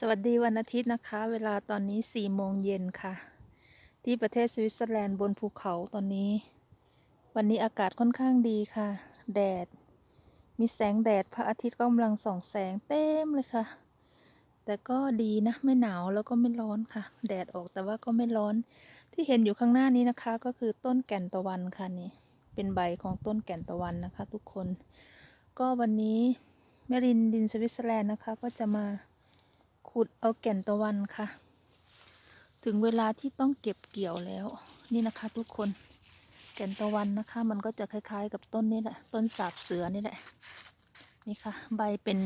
สวัสดีวันอาทิตย์นะคะ เวลาตอนนี้4โมงเย็นค่ะ ที่ประเทศสวิตเซอร์แลนด์บนภูเขาตอนนี้ วันนี้อากาศค่อนข้างดีค่ะ แดด มีแสงแดดพระอาทิตย์ก็กำลังส่องแสงเต็มเลยค่ะ แต่ก็ดีนะไม่หนาวแล้วก็ไม่ร้อนค่ะ แดดออกแต่ว่าก็ไม่ร้อนที่เห็นอยู่ข้างหน้านี้นะคะ ก็คือต้นแก่นตะวันค่ะนี่ เป็นใบของต้นแก่นตะวันนะคะ ทุกคน ก็วันนี้แมรินดินสวิตเซอร์แลนด์นะคะ ก็จะมา ขุดเอาแก่นตะวันค่ะ ถึงเวลาที่ต้องเก็บเกี่ยวแล้ว นี่นะคะทุกคน แก่นตะวันนะคะ มันก็จะคล้ายๆ กับต้นนี้แหละ ต้นสาบเสือนี่แหละ นี่ค่ะ ใบเป็น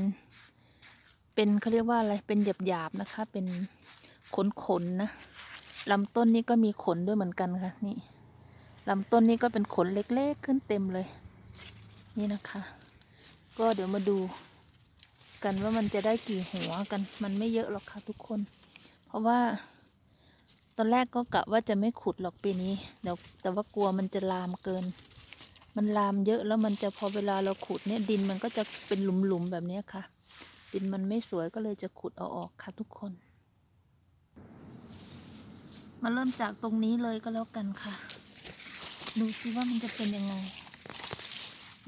เป็นเขาเรียกว่าอะไร เป็นหยาบๆนะคะ เป็นขนๆนะลำต้นนี้ก็มีขนด้วยเหมือนกันค่ะ นี่ลำต้นนี้ก็เป็นขนเล็กๆขึ้นเต็มเลย นี่นะคะ ก็เดี๋ยวมาดู กันว่ามันจะได้กี่หัวกัน มันไม่เยอะหรอกค่ะทุกคน เพราะว่า ตอนแรกก็กะว่าจะไม่ขุดหรอกปีนี้เดี๋ยวแต่ว่ากลัวมันจะลามเกิน มันลามเยอะแล้วมันจะพอเวลาเราขุดเนี่ยดินมันก็จะเป็นหลุมๆแบบนี้ค่ะ ดินมันไม่สวยก็เลยจะขุดเอาออกค่ะทุกคน มาเริ่มจากตรงนี้เลยก็แล้วกันค่ะ ดูซิว่ามันจะเป็นยังไง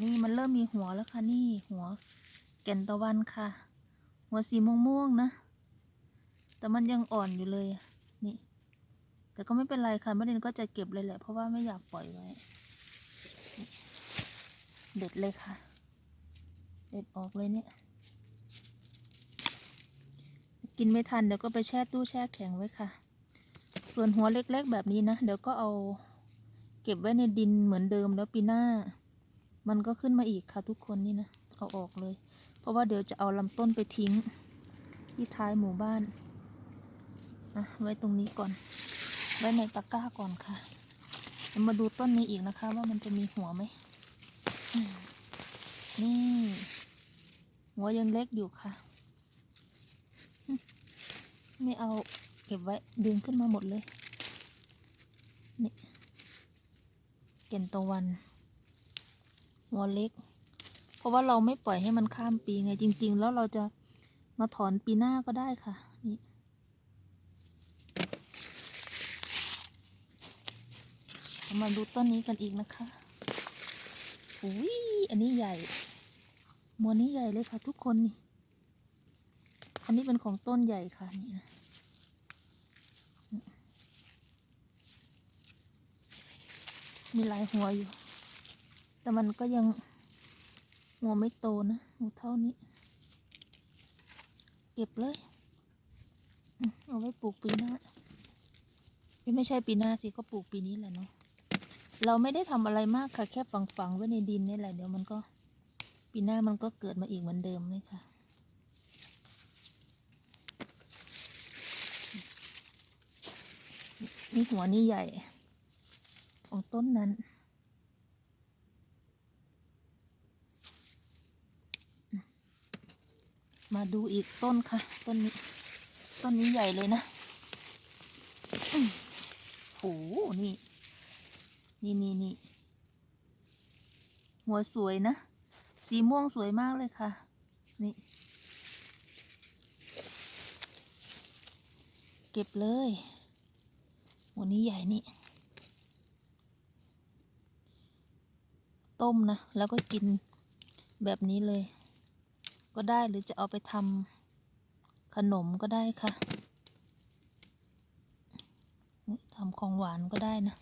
นี่มันเริ่มมีหัวแล้วค่ะนี่หัว แก่นตะวันค่ะ หัวสีม่วงๆนะ แต่มันยังอ่อนอยู่เลยนี่ แต่ก็ไม่เป็นไรค่ะแม่เดนก็จะเก็บเลยแหละ เพราะว่าไม่อยากปล่อยไว้ เด็ดเลยค่ะ เด็ดออกเลยเนี่ย กินไม่ทันเดี๋ยวก็ไปแช่ตู้แช่แข็งไว้ค่ะ ส่วนหัวเล็กๆแบบนี้นะ เดี๋ยวก็เอาเก็บไว้ในดินเหมือนเดิมแล้วปีหน้า มันก็ขึ้นมาอีกค่ะทุกคนนี่นะ เอาออกเลย เพราะว่าเดี๋ยวจะเอาลำต้นไปทิ้ง ที่ท้ายหมู่บ้านอะไว้ตรงนี้ก่อน ไว้ในตะกร้าก่อนค่ะเดี๋ยวมาดูต้นนี้อีกนะคะ ว่ามันจะมีหัวไหม นี่ หัวยังเล็กอยู่ค่ะ ไม่เอาเก็บไว้ดึงขึ้นมาหมดเลย นี่เก่นตะวัน หัวเล็ก เพราะว่าเราไม่ปล่อยให้มันข้ามปีไงจริง ๆ แล้วเราจะมาถอนปีหน้าก็ได้ค่ะ นี่มาดูต้นนี้กันอีกนะคะอุ้ยอันนี้ใหญ่มวนนี้ใหญ่เลยค่ะทุกคนนี่ อันนี้เป็นของต้นใหญ่ค่ะนี่นะมีหลายหัวอยู่ แต่มันก็ยัง หัวไม่โตนะหัวเท่านี้ เก็บเลย เอาไว้ปลูกปีหน้าไม่ใช่ปีหน้าสิก็ปลูกปีนี้แหละเนาะเราไม่ได้ทำอะไรมากค่ะ แค่ฝังฝังๆไว้ในดินนี่แหละเดี๋ยวมันก็ ปีหน้ามันก็เกิดมาอีกเหมือนเดิมเลยค่ะ นี่หัวนี่ใหญ่ ของต้นนั้น มาดูอีกต้นค่ะ ต้นนี้ ต้นนี้ใหญ่เลยนะโอ้โหนี่ นี่นี่นี่หัวสวยนะ สีม่วงสวยมากเลยค่ะ นี่ เก็บเลยหัวนี้ใหญ่นี่ ต้มนะ แล้วก็กินแบบนี้เลย ก็ได้หรือจะเอาไปทำขนมก็ได้ค่ะทำของหวานก็ได้นะ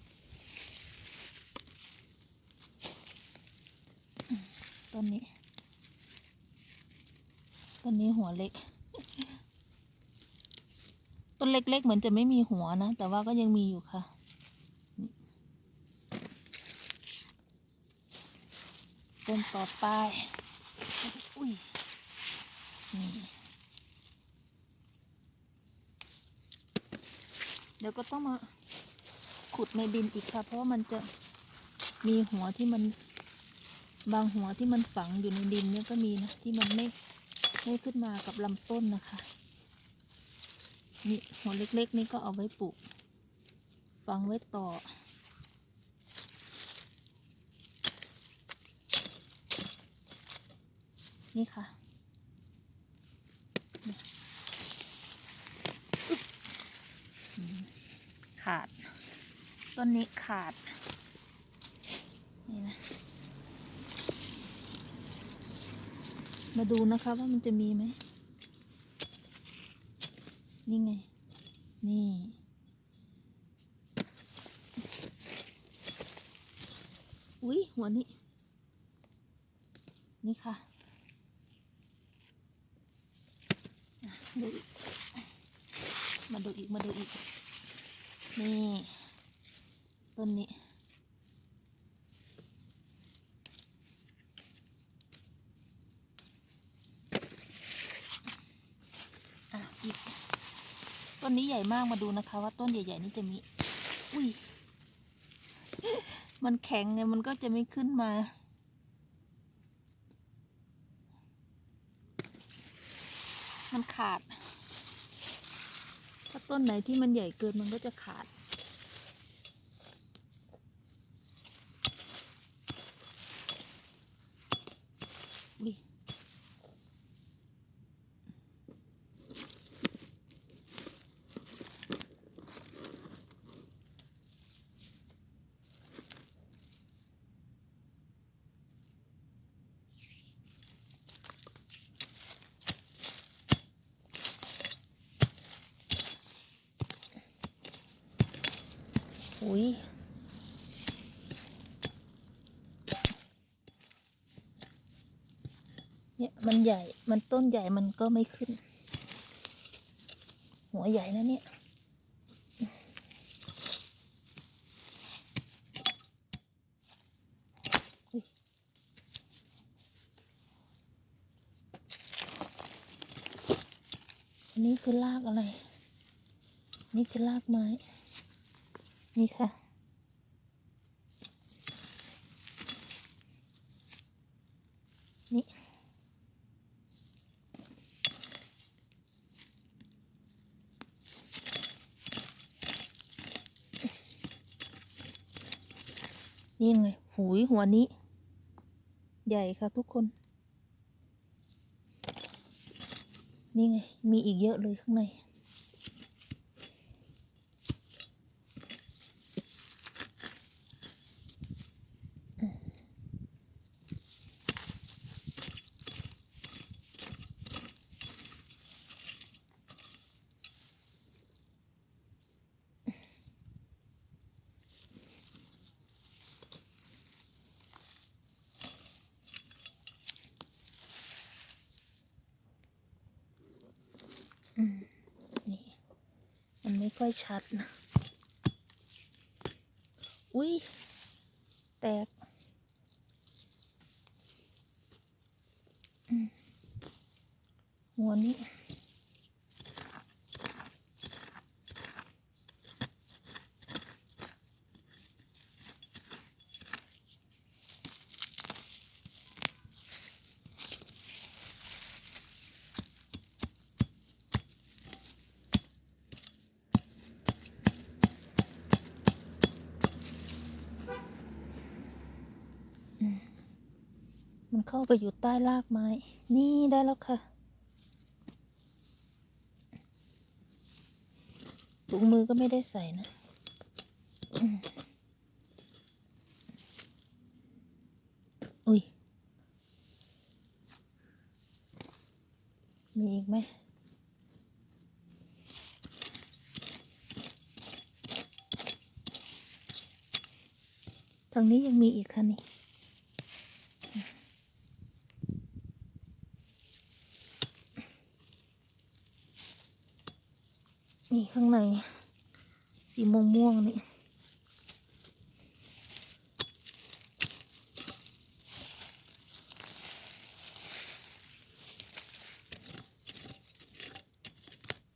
ต้นนี้ ต้นนี้หัวเล็ก ต้นเล็กๆ เหมือนจะไม่มีหัวนะ แต่ว่าก็ยังมีอยู่ค่ะต้นต่อไป อุ้ย เดี๋ยวก็ต้องมาขุดในดินอีกค่ะ เพราะมันจะมีหัวที่มันบางหัวที่มันฝังอยู่ในดินเนี่ยก็มีนะที่มันไม่ไม่ขึ้นมากับลำต้นนะคะนี่หัวเล็ก ๆ นี่ก็เอาไว้ปลูกฝังไว้ต่อ นี่ค่ะ ขาด ต้นนี้ขาด นี่นะ มาดูนะคะว่ามันจะมีไหม นี่ไง นี่ อุ๊ยหัวนี้ นี่ค่ะอะดูอีก มาดูอีก มาดูอีก นี่ ต้นนี้อะอีกต้นนี้ใหญ่มากมาดูนะคะ ว่าต้นใหญ่ๆนี้จะมี อุ้ย มันแข็งไงมันก็จะไม่ขึ้นมา มันขาด ถ้าต้นไหนที่มันใหญ่เกินมันก็จะขาด อุ๊ย อุ้ยเนี่ยมันใหญ่ มันต้นใหญ่มันก็ไม่ขึ้น หัวใหญ่นะเนี่ยอุ๊ยอันนี้คือรากอะไร นี่คือรากไม้ นี่ค่ะ นี่ นี่ไงหูยหัวนี้ ใหญ่ค่ะทุกคน นี่ไง มีอีกเยอะเลยข้างใน ไม่ค่อยชัดนะ อุ้ยแตกอืมหัวนี้ ไปอยู่ใต้รากไม้ นี่ได้แล้วค่ะถุงมือก็ไม่ได้ใส่นะ อุ้ย มีอีกไหมทางนี้ยังมีอีกค่ะนี่ นี่ข้างใน สีม่วงม่วงนี่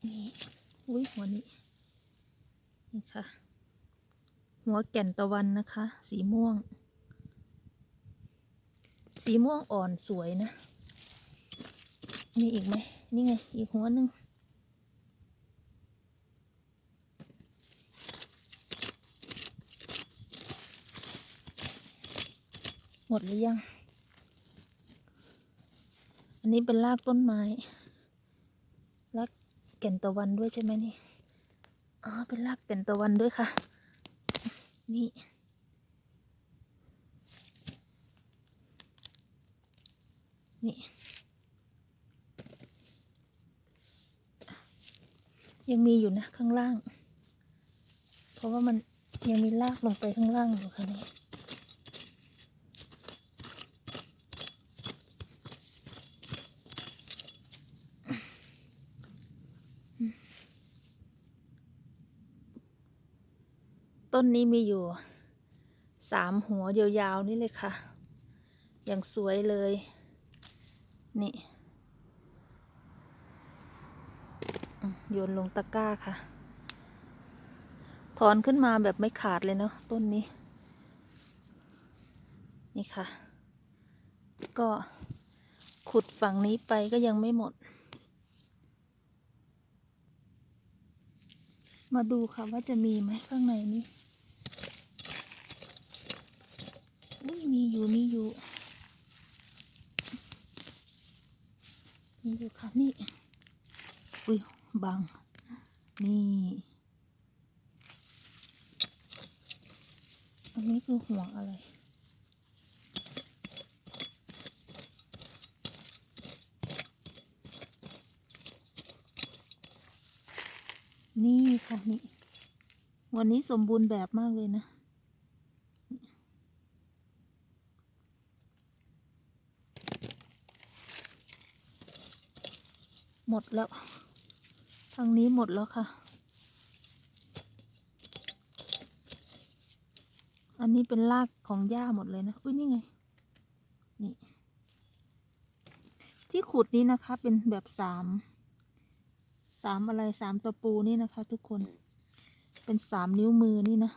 นี่อุ้ยหัวนี้นี่ค่ะ หัวแก่นตะวันนะคะ สีม่วง สีม่วงอ่อนสวยนะ มีอีกไหมนี่ไง อีกหัวหนึ่ง มดหรือยัง อันนี้เป็นรากต้นไม้ รากแก่นตะวันด้วยใช่ไหมนี่ อ๋อ เป็นรากเป็นตะวันด้วยค่ะ นี่ นี่ ยังมีอยู่นะข้างล่าง เพราะว่ามันยังมีรากลงไปข้างล่างอยู่ค่ะนี่ ต้นนี้มีอยู่สามหัวยาวๆนี่เลยค่ะ อย่างสวยเลย นี่โยนลงตะกร้าค่ะ ถอนขึ้นมาแบบไม่ขาดเลยเนาะต้นนี้ นี่ค่ะ ก็ขุดฝั่งนี้ไปก็ยังไม่หมด มาดูค่ะว่าจะมีไหมข้างในนี้ อุ๊ยมีอยู่มีอยู่มีอยู่ค่ะนี่อุ้ยบัง นี่อันนี้คือหัวอะไรนี่ค่ะนี่ วันนี้สมบูรณ์แบบมากเลยนะ ดแล้ว ทางนี้หมดแล้วค่ะ อันนี้เป็นรากของหญ้าหมดเลยนะ อุ้ยนี่ไง นี่ ที่ขุดนี้นะคะ เป็นแบบสาม สามอะไรสามตะปูนี่นะคะ ทุกคน เป็นสามนิ้วมือนี่นะ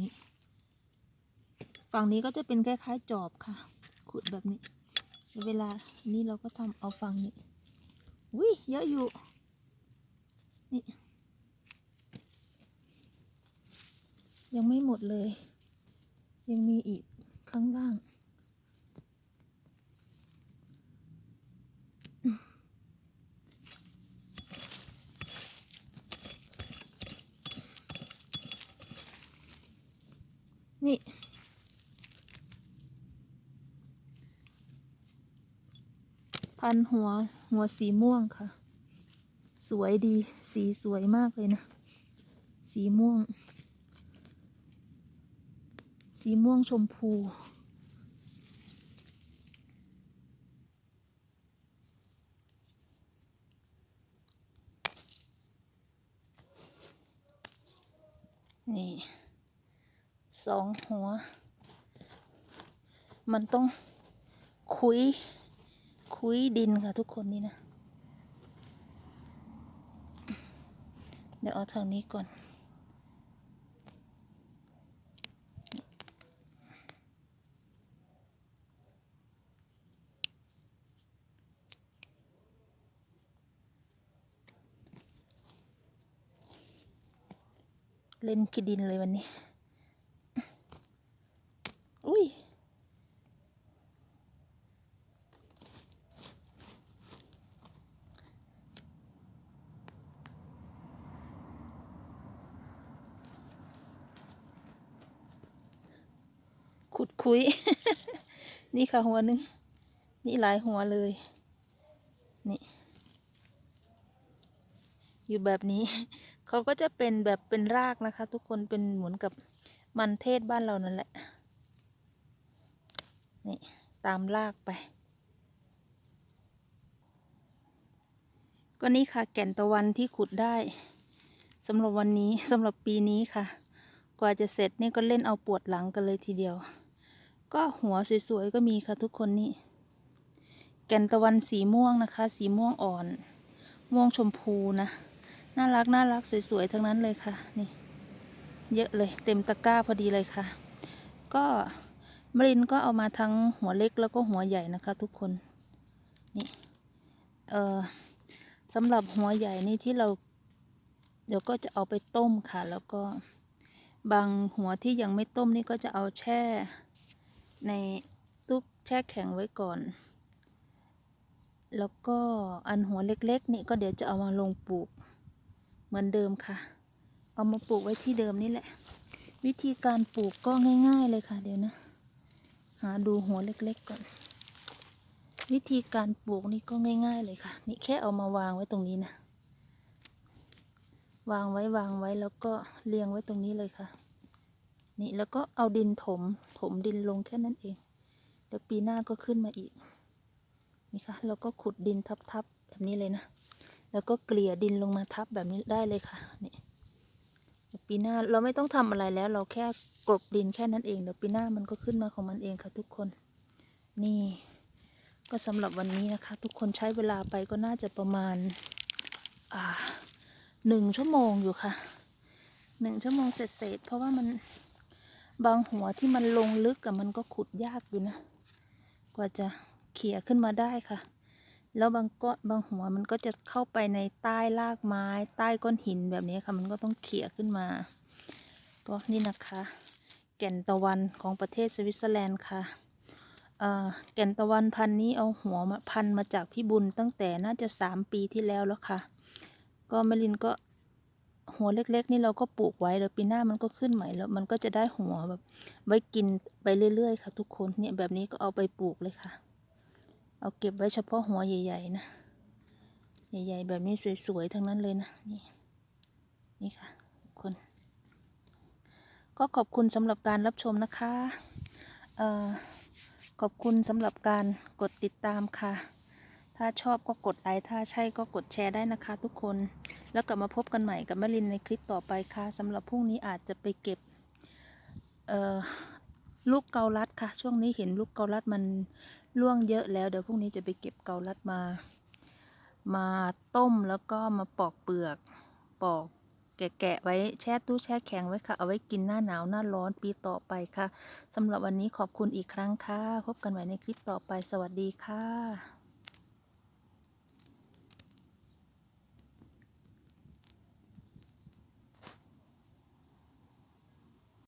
นี่ ฝั่งนี้ก็จะเป็นคล้ายๆจอบค่ะ ขุดแบบนี้ เวลานี่เราก็ทำเอาฝั่งนี้อุ้ยเยอะอยู่ นี่ ยังไม่หมดเลย ยังมีอีกข้างล่าง นี่ พันหัวหัวสีม่วงค่ะ สวยดีสีสวยมากเลยนะ สีม่วง สีม่วงชมพูนี่สองหัว มันต้องคุย คุยดินค่ะทุกคนนี่นะ เดี๋ยวเอาทางนี้ก่อน เล่นขี้ดินเลยวันนี้ อุ้ย ขุด คุย นี่ค่ะหัวหนึ่งนี่หลายหัวเลย นี่ อยู่แบบนี้ เขาก็จะเป็นแบบเป็นรากนะคะ ทุกคนเป็นเหมือนกับมันเทศบ้านเรานั่นแหละ นี่ตามรากไป ก็นี่ค่ะแก่นตะวันที่ขุดได้สำหรับวันนี้สำหรับปีนี้ค่ะ กว่าจะเสร็จนี่ก็เล่นเอาปวดหลังกันเลยทีเดียว ก็หัวสวยๆก็มีค่ะทุกคนนี่แก่นตะวันสีม่วงนะคะ สีม่วงอ่อน ม่วงชมพูนะ น่ารักน่ารักสวยๆทั้งนั้นเลยค่ะ นี่ เยอะเลยเต็มตะกร้าพอดีเลยค่ะ ก็มรินก็เอามาทั้งหัวเล็กแล้วก็หัวใหญ่นะคะ ทุกคน นี่ เออสำหรับหัวใหญ่นี่ที่เรา เดี๋ยวก็จะเอาไปต้มค่ะ แล้วก็บางหัวที่ยังไม่ต้มนี่ก็จะเอาแช่ ในตู้แช่แข็งไว้ก่อน แล้วก็อันหัวเล็กๆ นี่ก็เดี๋ยวจะเอามาลงปลูก เหมือนเดิมค่ะ เอามาปลูกไว้ที่เดิมนี่แหละ วิธีการปลูกก็ง่าย ๆ เลยค่ะ เดี๋ยวนะ หาดูหัวเล็กๆก่อน วิธีการปลูกนี่ก็ง่าย ๆ เลยค่ะ นี่แค่เอามาวางไว้ตรงนี้นะ วางไว้วางไว้แล้วก็เรียงไว้ตรงนี้เลยค่ะ นี่แล้วก็เอาดินถมถมดินลงแค่นั้นเอง เดี๋ยวปีหน้าก็ขึ้นมาอีกนี่ค่ะแล้วก็ขุดดินทับๆแบบนี้เลยนะ แล้วก็เกลี่ยดินลงมาทับแบบนี้ได้เลยค่ะนี่ปีหน้าเราไม่ต้องทำอะไรแล้วเราแค่กลบดินแค่นั้นเองเดี๋ยวปีหน้ามันก็ขึ้นมาของมันเองค่ะทุกคน นี่ ก็สำหรับวันนี้นะคะ ทุกคนใช้เวลาไปก็น่าจะประมาณอ่าหนึ่งชั่วโมงอยู่ค่ะหนึ่งชั่วโมงเสร็จๆเพราะว่ามัน บางหัวที่มันลงลึกกับมันก็ขุดยากอยู่นะ กว่าจะเขี่ยขึ้นมาได้ค่ะ แล้วบางก็บางหัวมันก็จะเข้าไปในใต้รากไม้ ใต้ก้อนหินแบบนี้ค่ะ มันก็ต้องเขี่ยขึ้นมา ก็นี่นะคะ แก่นตะวันของประเทศสวิตเซอร์แลนด์ค่ะเอ่อแก่นตะวันพันนี้เอาหัวมาพันมาจากพี่บุญตั้งแต่น่าจะสามปีที่แล้วแล้วค่ะ ก็มลินก็ หัวเล็ก ๆ นี่เราก็ปลูกไว้แล้วปีหน้ามันก็ขึ้นใหม่แล้วมันก็จะได้หัวแบบ ไว้กินไปเรื่อยๆค่ะ ทุกคนเนี่ยแบบนี้ก็เอาไปปลูกเลยค่ะ เอาเก็บไว้เฉพาะหัวใหญ่ๆนะใหญ่ๆ แบบนี้สวยๆทั้งนั้นเลยนะนี่นี่ค่ะทุกคน ก็ขอบคุณสำหรับการรับชมนะคะเอ่อขอบคุณสำหรับการกดติดตามค่ะ ถ้าชอบก็กดไลค์ถ้าใช่ก็กดแชร์ได้นะคะทุกคน แล้วกลับมาพบกันใหม่กับแมลินในคลิปต่อไปค่ะสำหรับพรุ่งนี้อาจจะไปเก็บลูกเกาลัดค่ะ ช่วงนี้เห็นลูกเกาลัดมันร่วงเยอะแล้วเดี๋ยวพรุ่งนี้จะไปเก็บเกาลัดมา มาต้มแล้วก็มาปอกเปลือก ปอกแกะๆไว้แช่ตู้แช่แข็งไว้ค่ะ เอาไว้กินหน้าหนาวหน้าร้อนปีต่อไปค่ะสำหรับวันนี้ขอบคุณอีกครั้งค่ะ พบกันใหม่ในคลิปต่อไปสวัสดีค่ะ